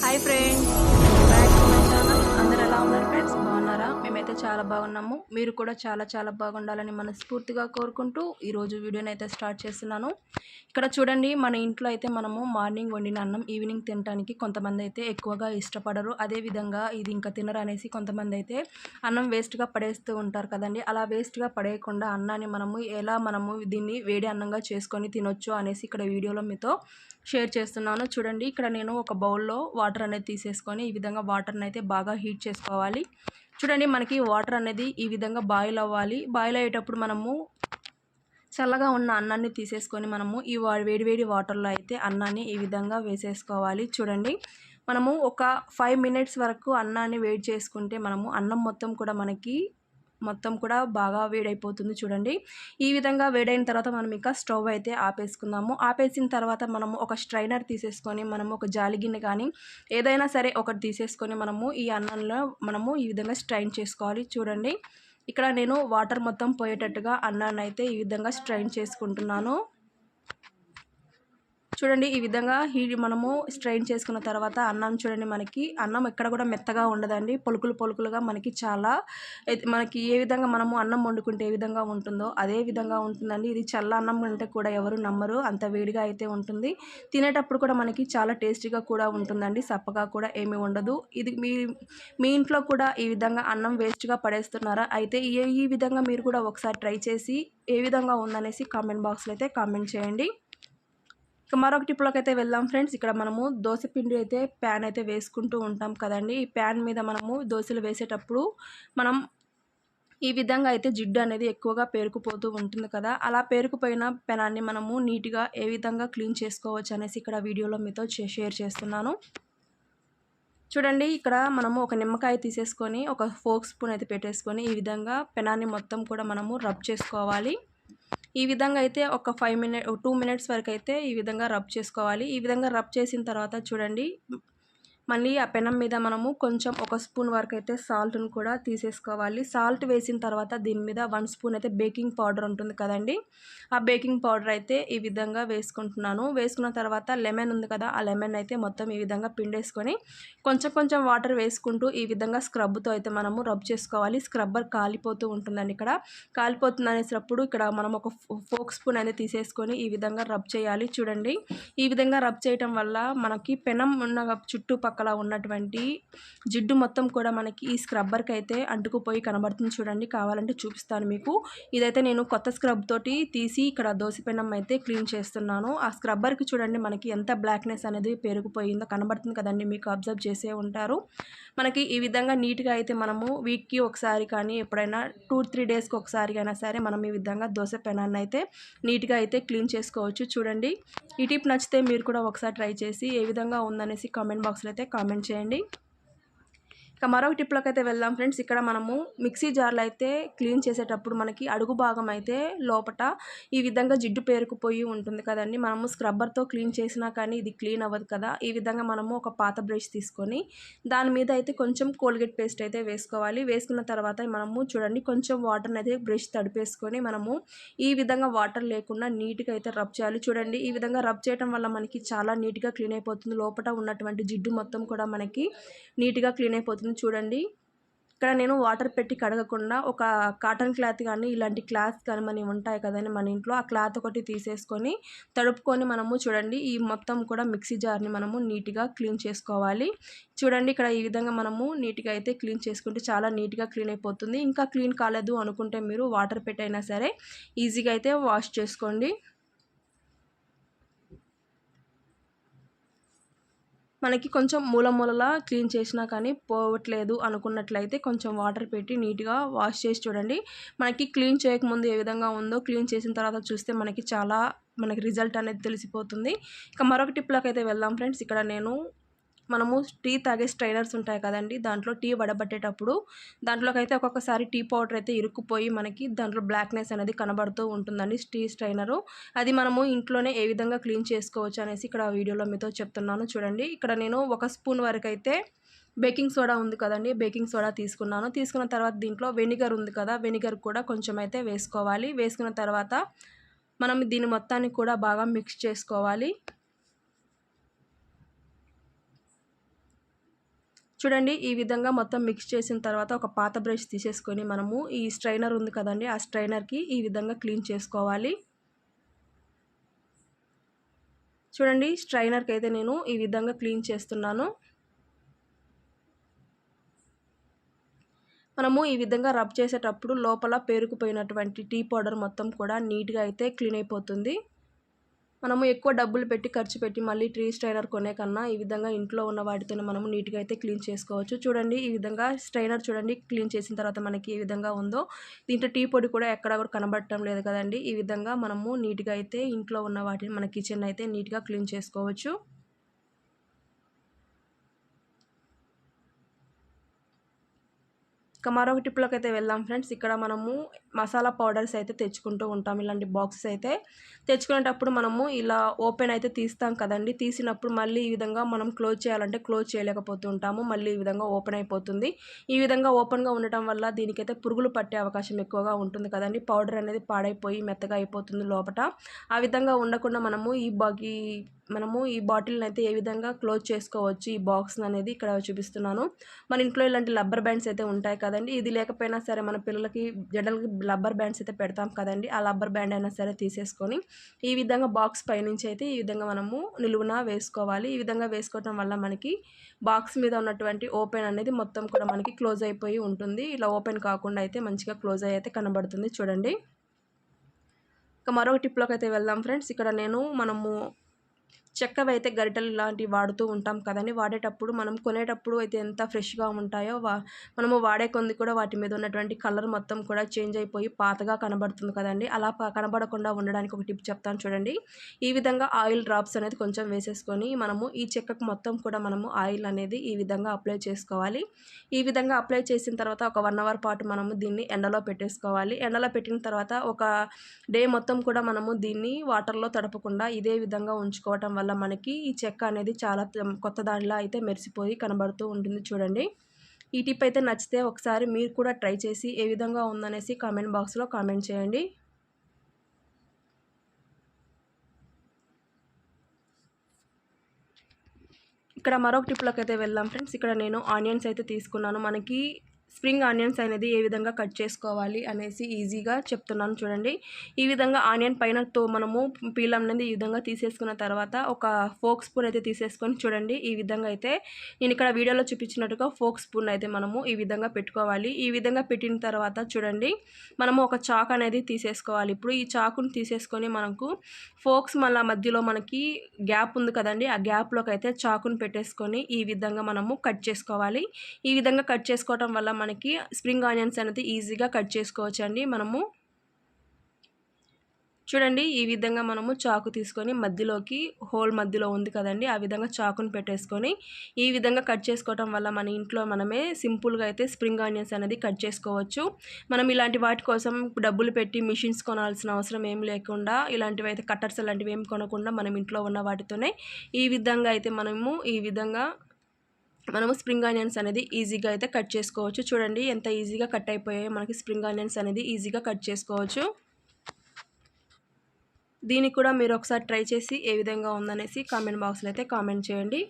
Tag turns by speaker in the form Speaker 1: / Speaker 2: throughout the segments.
Speaker 1: Hi friends మేమైతే చాలా బాగున్నాము. మీరు కూడా చాలా చాలా బాగుండాలని మనస్ఫూర్తిగా కోరుకుంటూ ఈరోజు వీడియోని అయితే స్టార్ట్ చేస్తున్నాను. ఇక్కడ చూడండి మన ఇంట్లో అయితే మనము మార్నింగ్ వండిన అన్నం ఈవినింగ్ తినడానికి కొంతమంది అయితే ఎక్కువగా ఇష్టపడరు. అదేవిధంగా ఇది ఇంకా తినరు అనేసి కొంతమంది అయితే అన్నం వేస్ట్గా పడేస్తూ ఉంటారు కదండి. అలా వేస్ట్గా పడేయకుండా అన్నాన్ని మనము ఎలా మనము దీన్ని వేడి అన్నంగా చేసుకొని తినొచ్చు అనేసి ఇక్కడ వీడియోలో మీతో షేర్ చేస్తున్నాను. చూడండి ఇక్కడ నేను ఒక బౌల్లో వాటర్ అనేది తీసేసుకొని ఈ విధంగా వాటర్ని అయితే బాగా హీట్ చేసుకోవాలి. చూడండి మనకి వాటర్ అనేది ఈ విధంగా బాయిల్ అవ్వాలి. బాయిల్ అయ్యేటప్పుడు మనము చల్లగా ఉన్న అన్నాన్ని తీసేసుకొని మనము ఈ వా- వేడివేడి వాటర్లో అయితే అన్నాన్ని ఈ విధంగా వేసేసుకోవాలి. చూడండి మనము ఒక ఫైవ్ మినిట్స్ వరకు అన్నాన్ని వేడి చేసుకుంటే మనము అన్నం మొత్తం కూడా మనకి మొత్తం కూడా బాగా వేడైపోతుంది చూడండి. ఈ విధంగా వేడైన తర్వాత మనం ఇంకా స్టవ్ అయితే ఆపేసుకుందాము. ఆపేసిన తర్వాత మనము ఒక స్ట్రైనర్ తీసేసుకొని మనము ఒక జాలిగిన్నె కానీ ఏదైనా సరే ఒకటి తీసేసుకొని మనము ఈ అన్నంలో మనము ఈ విధంగా స్ట్రైన్ చేసుకోవాలి చూడండి. ఇక్కడ నేను వాటర్ మొత్తం పోయేటట్టుగా అన్నాన్ని అయితే ఈ విధంగా స్ట్రైన్ చేసుకుంటున్నాను. చూడండి ఈ విధంగా హీట్ మనము స్ట్రైన్ చేసుకున్న తర్వాత అన్నం చూడండి మనకి అన్నం ఎక్కడ కూడా మెత్తగా ఉండదండి. పొలుకులు పొలుకులుగా మనకి చాలా మనకి ఏ విధంగా మనము అన్నం వండుకుంటే ఏ విధంగా ఉంటుందో అదే విధంగా ఉంటుందండి. ఇది చల్ల అన్నం అంటే కూడా ఎవరు నమ్మరు అంత వేడిగా అయితే ఉంటుంది. తినేటప్పుడు కూడా మనకి చాలా టేస్టీగా కూడా ఉంటుందండి సప్పగా కూడా ఏమీ ఉండదు. ఇది మీ మీ ఇంట్లో కూడా ఈ విధంగా అన్నం వేస్ట్గా పడేస్తున్నారా? అయితే ఈ ఈ విధంగా మీరు కూడా ఒకసారి ట్రై చేసి ఏ విధంగా ఉందనేసి కామెంట్ బాక్స్లో అయితే కామెంట్ చేయండి. ఇక మరొక టిప్లోకి అయితే వెళ్దాం ఫ్రెండ్స్. ఇక్కడ మనము దోశ పిండి అయితే ప్యాన్ అయితే వేసుకుంటూ ఉంటాం కదండి. ఈ ప్యాన్ మీద మనము దోశలు వేసేటప్పుడు మనం ఈ విధంగా అయితే జిడ్డు అనేది ఎక్కువగా పేరుకుపోతూ ఉంటుంది కదా. అలా పేరుకుపోయిన పెనాన్ని మనము నీట్గా ఏ విధంగా క్లీన్ చేసుకోవచ్చు అనేసి ఇక్కడ వీడియోలో మీతో షేర్ చేస్తున్నాను. చూడండి ఇక్కడ మనము ఒక నిమ్మకాయ తీసేసుకొని ఒక ఫోక్ స్పూన్ అయితే పెట్టేసుకొని ఈ విధంగా పెనాన్ని మొత్తం కూడా మనము రబ్ చేసుకోవాలి. ఈ విధంగా అయితే ఒక ఫైవ్ మినిట్ టూ మినిట్స్ వరకు అయితే ఈ విధంగా రబ్ చేసుకోవాలి. ఈ విధంగా రబ్ చేసిన తర్వాత చూడండి. మళ్ళీ ఆ పెనం మీద మనము కొంచెం ఒక స్పూన్ వరకు అయితే సాల్ట్ను కూడా తీసేసుకోవాలి. సాల్ట్ వేసిన తర్వాత దీని మీద వన్ స్పూన్ అయితే బేకింగ్ పౌడర్ ఉంటుంది కదండి. ఆ బేకింగ్ పౌడర్ అయితే ఈ విధంగా వేసుకుంటున్నాను. వేసుకున్న తర్వాత లెమన్ ఉంది కదా ఆ లెమన్ అయితే మొత్తం ఈ విధంగా పిండేసుకొని కొంచెం కొంచెం వాటర్ వేసుకుంటూ ఈ విధంగా స్క్రబ్తో అయితే మనము రబ్ చేసుకోవాలి. స్క్రబ్బర్ కాలిపోతూ ఉంటుందండి ఇక్కడ. కాలిపోతుంది అనేసినప్పుడు ఇక్కడ మనం ఒక ఫోక్ స్పూన్ అనేది తీసేసుకొని ఈ విధంగా రబ్ చేయాలి. చూడండి. ఈ విధంగా రబ్ చేయటం వల్ల మనకి పెనం ఉన్న చుట్టుపక్కల ఉన్నటువంటి జిడ్డు మొత్తం కూడా మనకి ఈ స్క్రబ్బర్కి అయితే అంటుకుపోయి కనబడుతుంది చూడండి. కావాలంటే చూపిస్తాను మీకు. ఇదైతే నేను కొత్త స్క్రబ్ తోటి తీసి ఇక్కడ దోశ పెనం అయితే క్లీన్ చేస్తున్నాను. ఆ స్క్రబ్బర్కి చూడండి మనకి ఎంత బ్లాక్నెస్ అనేది పెరిగిపోయిందో కనబడుతుంది కదండి మీకు అబ్జర్వ్ చేసే ఉంటారు. మనకి ఈ విధంగా నీట్గా అయితే మనము వీక్కి ఒకసారి కానీ ఎప్పుడైనా టూ త్రీ డేస్కి ఒకసారి అయినా సరే మనం ఈ విధంగా దోశ పెనాన్ని అయితే నీట్గా అయితే క్లీన్ చేసుకోవచ్చు చూడండి. ఈ టిప్ నచ్చితే మీరు కూడా ఒకసారి ట్రై చేసి ఏ విధంగా ఉందనేసి కామెంట్ బాక్స్లో అయితే కామెంట్ చేయండి. ఇక మరొక టిప్లోకి అయితే వెళ్దాం ఫ్రెండ్స్. ఇక్కడ మనము మిక్సీ జార్లు అయితే క్లీన్ చేసేటప్పుడు మనకి అడుగు భాగం అయితే లోపట ఈ విధంగా జిడ్డు పేరుకుపోయి ఉంటుంది కదండి. మనము స్క్రబ్బర్తో క్లీన్ చేసినా కానీ ఇది క్లీన్ అవ్వదు కదా. ఈ విధంగా మనము ఒక పాత బ్రష్ తీసుకొని దాని మీద అయితే కొంచెం కోల్గేట్ పేస్ట్ అయితే వేసుకోవాలి. వేసుకున్న తర్వాత మనము చూడండి కొంచెం వాటర్ని అయితే బ్రష్ తడిపేసుకొని మనము ఈ విధంగా వాటర్ లేకుండా నీట్గా అయితే రబ్ చేయాలి. చూడండి ఈ విధంగా రబ్ చేయడం వల్ల మనకి చాలా నీట్గా క్లీన్ అయిపోతుంది. లోపల ఉన్నటువంటి జిడ్డు మొత్తం కూడా మనకి నీట్గా క్లీన్ అయిపోతుంది. చూడండి. ఇక్కడ నేను వాటర్ పెట్టి కడగకుండా ఒక కాటన్ క్లాత్ కానీ ఇలాంటి క్లాత్ కానీ మనవి ఉంటాయి కదండి మన ఇంట్లో ఆ క్లాత్ ఒకటి తీసేసుకొని తడుపుకొని మనము చూడండి ఈ మొత్తం కూడా మిక్సీ జార్ని మనము నీట్గా క్లీన్ చేసుకోవాలి. చూడండి ఇక్కడ ఈ విధంగా మనము నీట్గా అయితే క్లీన్ చేసుకుంటే చాలా నీట్గా క్లీన్ అయిపోతుంది. ఇంకా క్లీన్ కాలేదు అనుకుంటే మీరు వాటర్ పెట్టైనా సరే ఈజీగా అయితే వాష్ చేసుకోండి. మనకి కొంచెం మూల మూలలా క్లీన్ చేసినా కానీ పోవట్లేదు అనుకున్నట్లయితే కొంచెం వాటర్ పెట్టి నీట్గా వాష్ చేసి చూడండి. మనకి క్లీన్ చేయకముందు ఏ విధంగా ఉందో క్లీన్ చేసిన తర్వాత చూస్తే మనకి చాలా మనకి రిజల్ట్ అనేది తెలిసిపోతుంది. ఇక మరొక టిప్లోకి అయితే వెళ్దాం ఫ్రెండ్స్. ఇక్కడ నేను మనము టీ తాగే స్ట్రైనర్స్ ఉంటాయి కదండి దాంట్లో టీ వడబట్టేటప్పుడు దాంట్లోకి అయితే ఒక్కొక్కసారి టీ పౌడర్ అయితే ఇరుక్కుపోయి మనకి దాంట్లో బ్లాక్నెస్ అనేది కనబడుతూ ఉంటుందండి టీ స్ట్రైనరు. అది మనము ఇంట్లోనే ఏ విధంగా క్లీన్ చేసుకోవచ్చు అనేసి ఇక్కడ వీడియోలో మీతో చెప్తున్నాను చూడండి. ఇక్కడ నేను ఒక స్పూన్ వరకు అయితే బేకింగ్ సోడా ఉంది కదండి బేకింగ్ సోడా తీసుకున్నాను. తీసుకున్న తర్వాత దీంట్లో వెనిగర్ ఉంది కదా వెనిగర్ కూడా కొంచెం అయితే వేసుకోవాలి. వేసుకున్న తర్వాత మనం దీని మొత్తాన్ని కూడా బాగా మిక్స్ చేసుకోవాలి. చూడండి ఈ విధంగా మొత్తం మిక్స్ చేసిన తర్వాత ఒక పాత బ్రష్ తీసేసుకొని మనము ఈ స్ట్రైనర్ ఉంది కదండి ఆ స్ట్రైనర్కి ఈ విధంగా క్లీన్ చేసుకోవాలి. చూడండి స్ట్రైనర్కి అయితే నేను ఈ విధంగా క్లీన్ చేస్తున్నాను. మనము ఈ విధంగా రబ్ చేసేటప్పుడు లోపల పేరుకుపోయినటువంటి టీ పౌడర్ మొత్తం కూడా నీట్గా అయితే క్లీన్ అయిపోతుంది. మనము ఎక్కువ డబ్బులు పెట్టి ఖర్చు పెట్టి మళ్ళీ ట్రీ స్ట్రైనర్ కొనే కన్నా ఈ విధంగా ఇంట్లో ఉన్న వాటితోనే మనము నీట్గా అయితే క్లీన్ చేసుకోవచ్చు. చూడండి ఈ విధంగా స్ట్రైనర్ చూడండి క్లీన్ చేసిన తర్వాత మనకి ఏ విధంగా ఉందో. దీంట్లో టీ పొడి కూడా ఎక్కడ కూడా కనబడటం లేదు కదండి. ఈ విధంగా మనము నీట్గా అయితే ఇంట్లో ఉన్న వాటిని మన కిచెన్ అయితే నీట్గా క్లీన్ చేసుకోవచ్చు. ఇక మరొక టిప్లోకి అయితే వెళ్దాం ఫ్రెండ్స్. ఇక్కడ మనము మసాలా పౌడర్స్ అయితే తెచ్చుకుంటూ ఉంటాం. ఇలాంటి బాక్సెస్ అయితే తెచ్చుకునేటప్పుడు మనము ఇలా ఓపెన్ అయితే తీస్తాం కదండి. తీసినప్పుడు మళ్ళీ ఈ విధంగా మనం క్లోజ్ చేయాలంటే క్లోజ్ చేయలేకపోతూ ఉంటాము. మళ్ళీ ఈ విధంగా ఓపెన్ అయిపోతుంది. ఈ విధంగా ఓపెన్గా ఉండటం వల్ల దీనికైతే పురుగులు పట్టే అవకాశం ఎక్కువగా ఉంటుంది కదండి. పౌడర్ అనేది పాడైపోయి మెత్తగా అయిపోతుంది లోపల ఆ విధంగా ఉండకుండా మనము ఈ బగీ మనము ఈ బాటిల్ని అయితే ఏ విధంగా క్లోజ్ చేసుకోవచ్చు ఈ బాక్స్ అనేది ఇక్కడ చూపిస్తున్నాను. మన ఇంట్లో ఇలాంటి రబ్బర్ బ్యాండ్స్ అయితే ఉంటాయి కదండి. ఇది లేకపోయినా సరే మన పిల్లలకి జడలకి రబ్బర్ బ్యాండ్స్ అయితే పెడతాం కదండి. ఆ రబ్బర్ బ్యాండ్ అయినా సరే తీసేసుకొని ఈ విధంగా బాక్స్ పైనుంచి అయితే ఈ విధంగా మనము నిలువున వేసుకోవాలి. ఈ విధంగా వేసుకోవటం వల్ల మనకి బాక్స్ మీద ఉన్నటువంటి ఓపెన్ అనేది మొత్తం కూడా మనకి క్లోజ్ అయిపోయి ఉంటుంది. ఇలా ఓపెన్ కాకుండా అయితే మంచిగా క్లోజ్ అయ్యి అయితే కనబడుతుంది. చూడండి. ఇక మరొక టిప్లోకి అయితే వెళ్దాం ఫ్రెండ్స్. ఇక్కడ నేను మనము చెక్కవి అయితే గరిటెలు ఇలాంటివి వాడుతూ ఉంటాం కదండి. వాడేటప్పుడు మనం కొనేటప్పుడు అయితే ఎంత ఫ్రెష్గా ఉంటాయో వా మనము వాడే కొంది కూడా వాటి మీద ఉన్నటువంటి కలర్ మొత్తం కూడా చేంజ్ అయిపోయి పాతగా కనబడుతుంది కదండి. అలా కనబడకుండా ఉండడానికి ఒక టిప్ చెప్తాను చూడండి. ఈ విధంగా ఆయిల్ డ్రాప్స్ అనేది కొంచెం వేసేసుకొని మనము ఈ చెక్కకు మొత్తం కూడా మనము ఆయిల్ అనేది ఈ విధంగా అప్లై చేసుకోవాలి. ఈ విధంగా అప్లై చేసిన తర్వాత ఒక వన్ అవర్ పాటు మనము దీన్ని ఎండలో పెట్టేసుకోవాలి. ఎండలో పెట్టిన తర్వాత ఒక డే మొత్తం కూడా మనము దీన్ని వాటర్లో తడపకుండా ఇదే విధంగా ఉంచుకోవటం వల్ల మనకి ఈ చెక్క అనేది చాలా కొత్త దానిలా అయితే మెరిసిపోయి కనబడుతూ ఉంటుంది చూడండి. ఈ టిప్ అయితే నచ్చితే ఒకసారి మీరు కూడా ట్రై చేసి ఏ విధంగా ఉందనేసి కామెంట్ బాక్స్లో కామెంట్ చేయండి. ఇక్కడ మరొక టిప్లోకి అయితే వెళ్దాం ఫ్రెండ్స్. ఇక్కడ నేను ఆనియన్స్ అయితే తీసుకున్నాను. మనకి స్ప్రింగ్ ఆనియన్స్ అనేది ఏ విధంగా కట్ చేసుకోవాలి అనేసి ఈజీగా చెప్తున్నాను చూడండి. ఈ విధంగా ఆనియన్ పైన తో మనము పీల్ అనేది ఈ విధంగా తీసేసుకున్న తర్వాత ఒక ఫోక్ స్పూన్ అయితే తీసేసుకొని చూడండి. ఈ విధంగా అయితే నేను ఇక్కడ వీడియోలో చూపించినట్టుగా ఫోక్ స్పూన్ అయితే మనము ఈ విధంగా పెట్టుకోవాలి. ఈ విధంగా పెట్టిన తర్వాత చూడండి మనము ఒక చాక్ అనేది తీసేసుకోవాలి. ఇప్పుడు ఈ చాకుని తీసేసుకొని మనకు ఫోక్స్ మళ్ళీ మధ్యలో మనకి గ్యాప్ ఉంది కదండి ఆ గ్యాప్లోకి అయితే చాకుని పెట్టేసుకొని ఈ విధంగా మనము కట్ చేసుకోవాలి. ఈ విధంగా కట్ చేసుకోవటం వల్ల మనకి స్ప్రింగ్ ఆనియన్స్ అనేది ఈజీగా కట్ చేసుకోవచ్చు అండి మనము చూడండి ఈ విధంగా మనము చాకు తీసుకొని మధ్యలోకి హోల్ మధ్యలో ఉంది కదండి ఆ విధంగా చాకును పెట్టేసుకొని ఈ విధంగా కట్ చేసుకోవటం వల్ల మన ఇంట్లో మనమే సింపుల్గా అయితే స్ప్రింగ్ ఆనియన్స్ అనేది కట్ చేసుకోవచ్చు. మనం ఇలాంటి వాటి కోసం డబ్బులు పెట్టి మిషన్స్ కొనాల్సిన అవసరం ఏం లేకుండా ఇలాంటివి అయితే కట్టర్స్ అలాంటివి ఏం కొనకుండా మనం ఇంట్లో ఉన్న వాటితోనే ఈ విధంగా అయితే మనము ఈ విధంగా మనము స్ప్రింగ్ ఆనియన్స్ అనేది ఈజీగా అయితే కట్ చేసుకోవచ్చు. చూడండి ఎంత ఈజీగా కట్ అయిపోయాయో మనకి స్ప్రింగ్ ఆనియన్స్ అనేది ఈజీగా కట్ చేసుకోవచ్చు. దీనికి కూడా మీరు ఒకసారి ట్రై చేసి ఏ విధంగా ఉందనేసి కామెంట్ బాక్స్లో అయితే కామెంట్ చేయండి.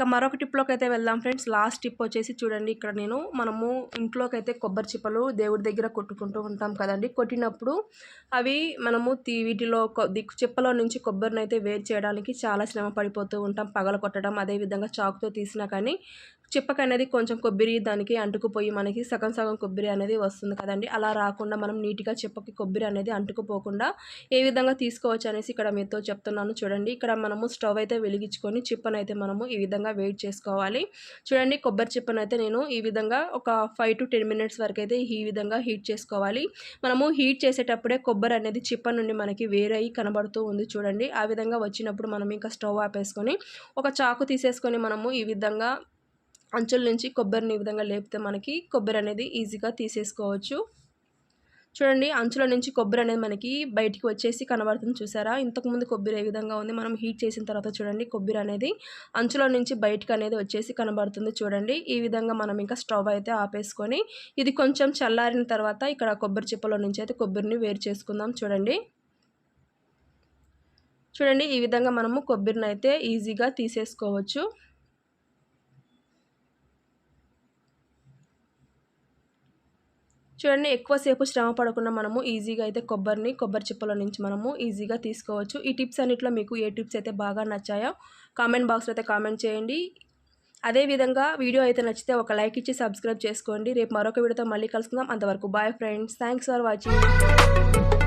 Speaker 1: ఇక మరొక టిప్లోకి అయితే వెళ్దాం ఫ్రెండ్స్. లాస్ట్ టిప్ వచ్చేసి చూడండి ఇక్కడ నేను. మనము ఇంట్లోకి అయితే కొబ్బరి చిప్పలు దేవుడి దగ్గర కొట్టుకుంటూ ఉంటాం కదండి. కొట్టినప్పుడు అవి మనము వీటిలో చిప్పలో నుంచి కొబ్బరిని అయితే వేరు చేయడానికి చాలా శ్రమ పడిపోతూ ఉంటాం. పగల కొట్టడం అదేవిధంగా చాకుతో తీసినా కానీ చిప్పక అనేది కొంచెం కొబ్బరి దానికి అంటుకుపోయి మనకి సగం సగం కొబ్బరి అనేది వస్తుంది కదండి. అలా రాకుండా మనం నీట్గా చిప్పకి కొబ్బరి అనేది అంటుకుపోకుండా ఏ విధంగా తీసుకోవచ్చు అనేసి ఇక్కడ మీతో చెప్తున్నాను చూడండి. ఇక్కడ మనము స్టవ్ అయితే వెలిగించుకొని చిప్పనైతే మనము ఈ విధంగా వెయిట్ చేసుకోవాలి. చూడండి కొబ్బరి చిప్పనైతే నేను ఈ విధంగా ఒక ఫైవ్ టు టెన్ మినిట్స్ వరకు అయితే ఈ విధంగా హీట్ చేసుకోవాలి. మనము హీట్ చేసేటప్పుడే కొబ్బరి అనేది చిప్ప నుండి మనకి వేరై కనబడుతూ ఉంది చూడండి. ఆ విధంగా వచ్చినప్పుడు మనం ఇంకా స్టవ్ ఆపేసుకొని ఒక చాకు తీసేసుకొని మనము ఈ విధంగా అంచుల నుంచి కొబ్బరిని ఈ విధంగా లేపితే మనకి కొబ్బరి అనేది ఈజీగా తీసేసుకోవచ్చు. చూడండి అంచుల నుంచి కొబ్బరి అనేది మనకి బయటికి వచ్చేసి కనబడుతుంది చూసారా? ఇంతకుముందు కొబ్బరి ఏ విధంగా ఉంది? మనం హీట్ చేసిన తర్వాత చూడండి కొబ్బరి అనేది అంచుల నుంచి బయటకు అనేది వచ్చేసి కనబడుతుంది చూడండి. ఈ విధంగా మనం ఇంకా స్టవ్ అయితే ఆపేసుకొని ఇది కొంచెం చల్లారిన తర్వాత ఇక్కడ కొబ్బరి చిప్పలో నుంచి అయితే కొబ్బరిని వేరు చేసుకుందాం చూడండి. చూడండి ఈ విధంగా మనము కొబ్బరిని అయితే ఈజీగా తీసేసుకోవచ్చు. చూడండి ఎక్కువసేపు శ్రమ పడకుండా మనము ఈజీగా అయితే కొబ్బరిని కొబ్బరి చిప్పల నుంచి మనము ఈజీగా తీసుకోవచ్చు. ఈ టిప్స్ అన్నిట్లో మీకు ఏ టిప్స్ అయితే బాగా నచ్చాయో కామెంట్ బాక్స్లో అయితే కామెంట్ చేయండి. అదేవిధంగా వీడియో అయితే నచ్చితే ఒక లైక్ ఇచ్చి సబ్స్క్రైబ్ చేసుకోండి. రేపు మరొక వీడియోతో మళ్ళీ కలుసుకుందాం. అంతవరకు bye friends. Thanks for watching.